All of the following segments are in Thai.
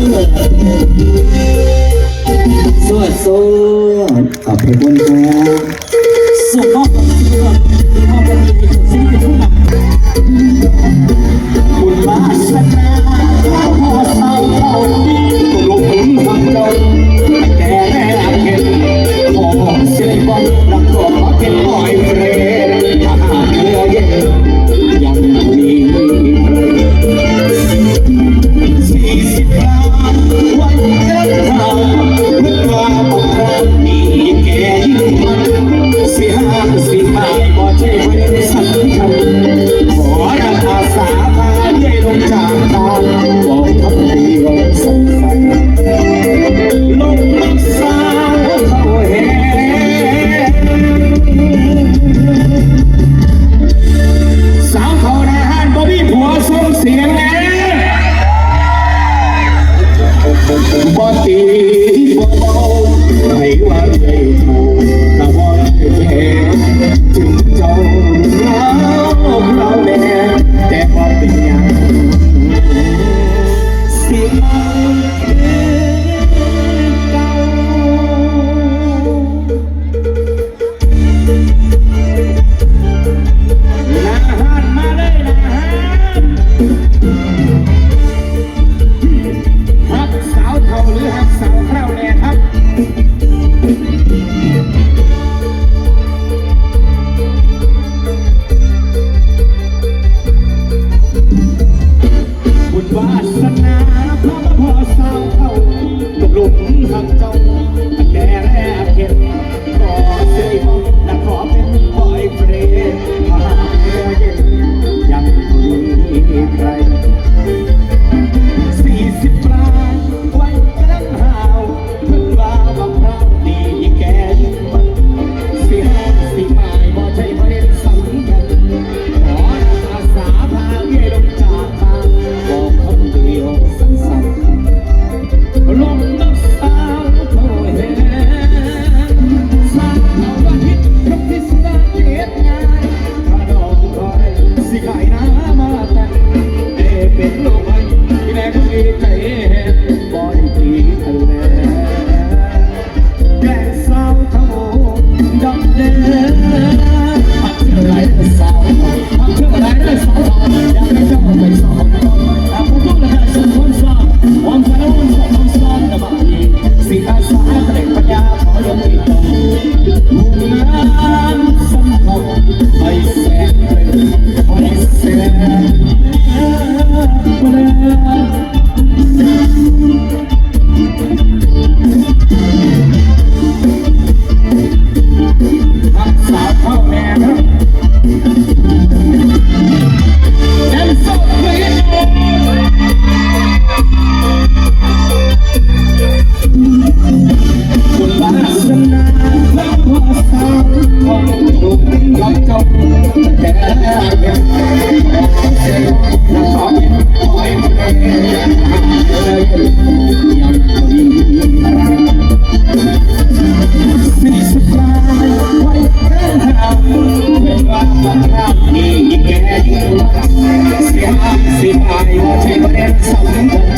สวัสดีขอบคุณครับสุขภาพดีสุขภด สิบอาใช่ประเด็นสำคัญ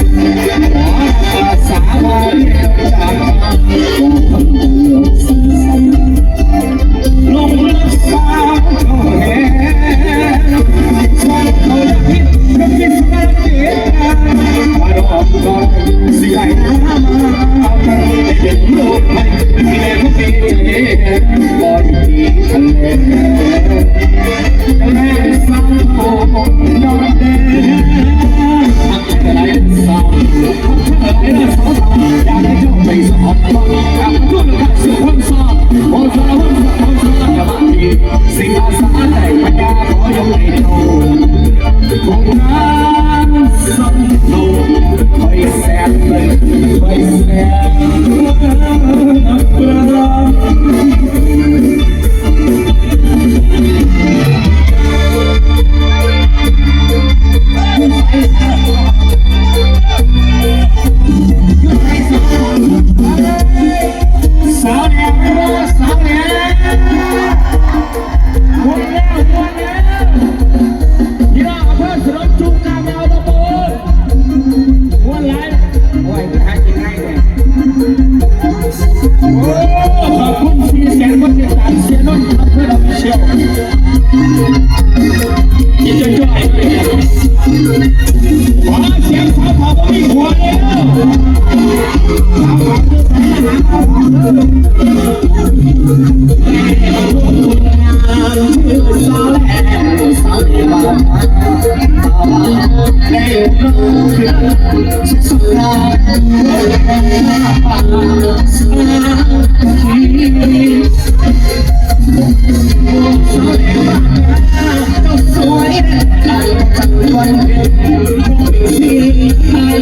Thank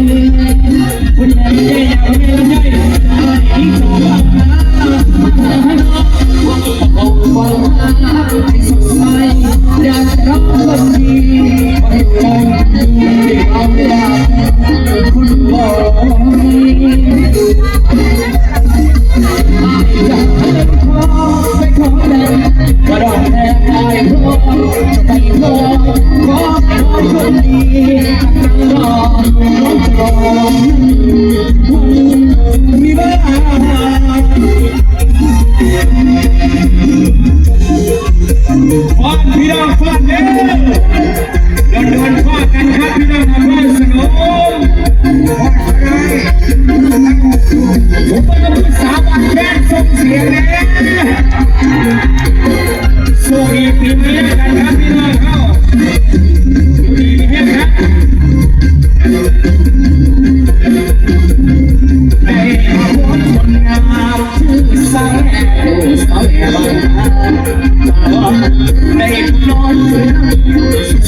you.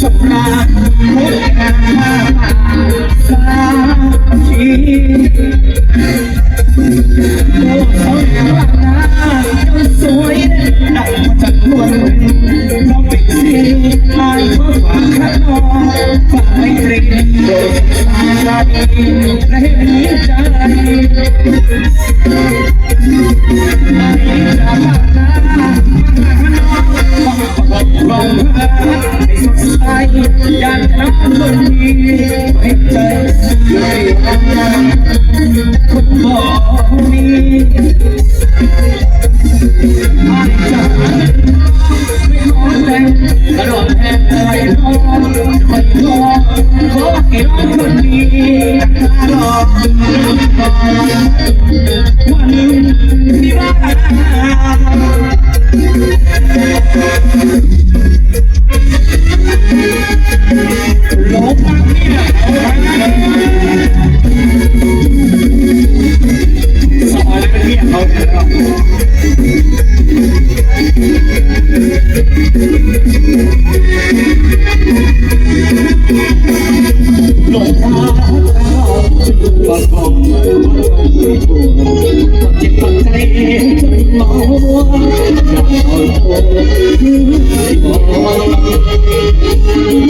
สนา Yeah. ชื่อว่าของไม่ถูกเจ็บปวดใจจนหมอจะขอโทษคือไม่บอกค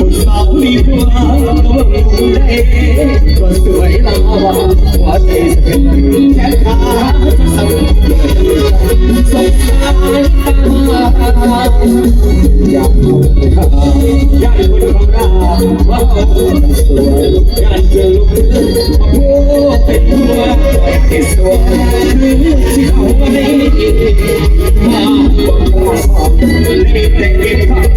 นเศร้าดีกว่าตัวรู้ได้ก็สวยละว่าหัวใจเป็นแค่ขาสาวสงสารอยากเอาไปหาอยากคนของเราว่าสวยอยากเจอลูกผู้เป็นตัวที่สวงคือที่เขาไม่มาบอกว่าสอบรีบแต่งเก็บผัก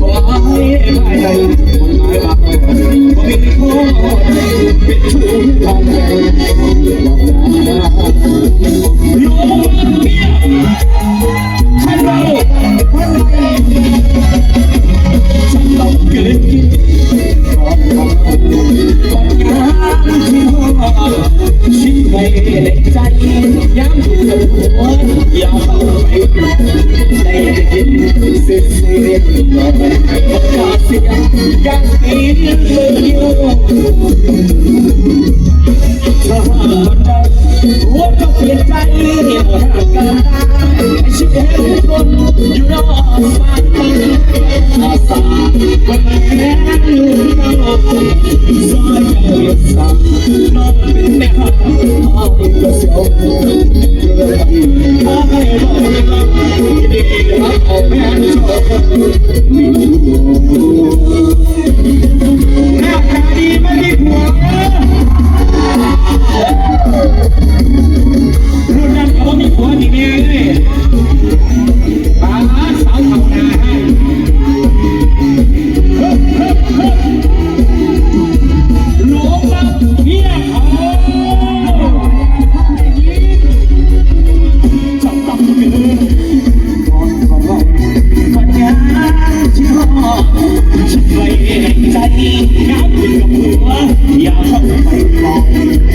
ขอให้ไม่ได้คนหมายว่าไม่มีข้อเป็นชู้ทางใจบอกว่า ใจย้ำหัวอย่าเข้าไปได้ยินเสียงเสียงลอยเสียงยังตีนเลยอยู่ถ้ามันได้หัวก็เปลี่ยนใจเหี่ยวห่างกันตา she had it wrong. You know I'm fine. I'm fine. But I had you know. So I can't stop. No, I'm not. I'll be the show. I'm a man. I'm a man.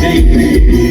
ได้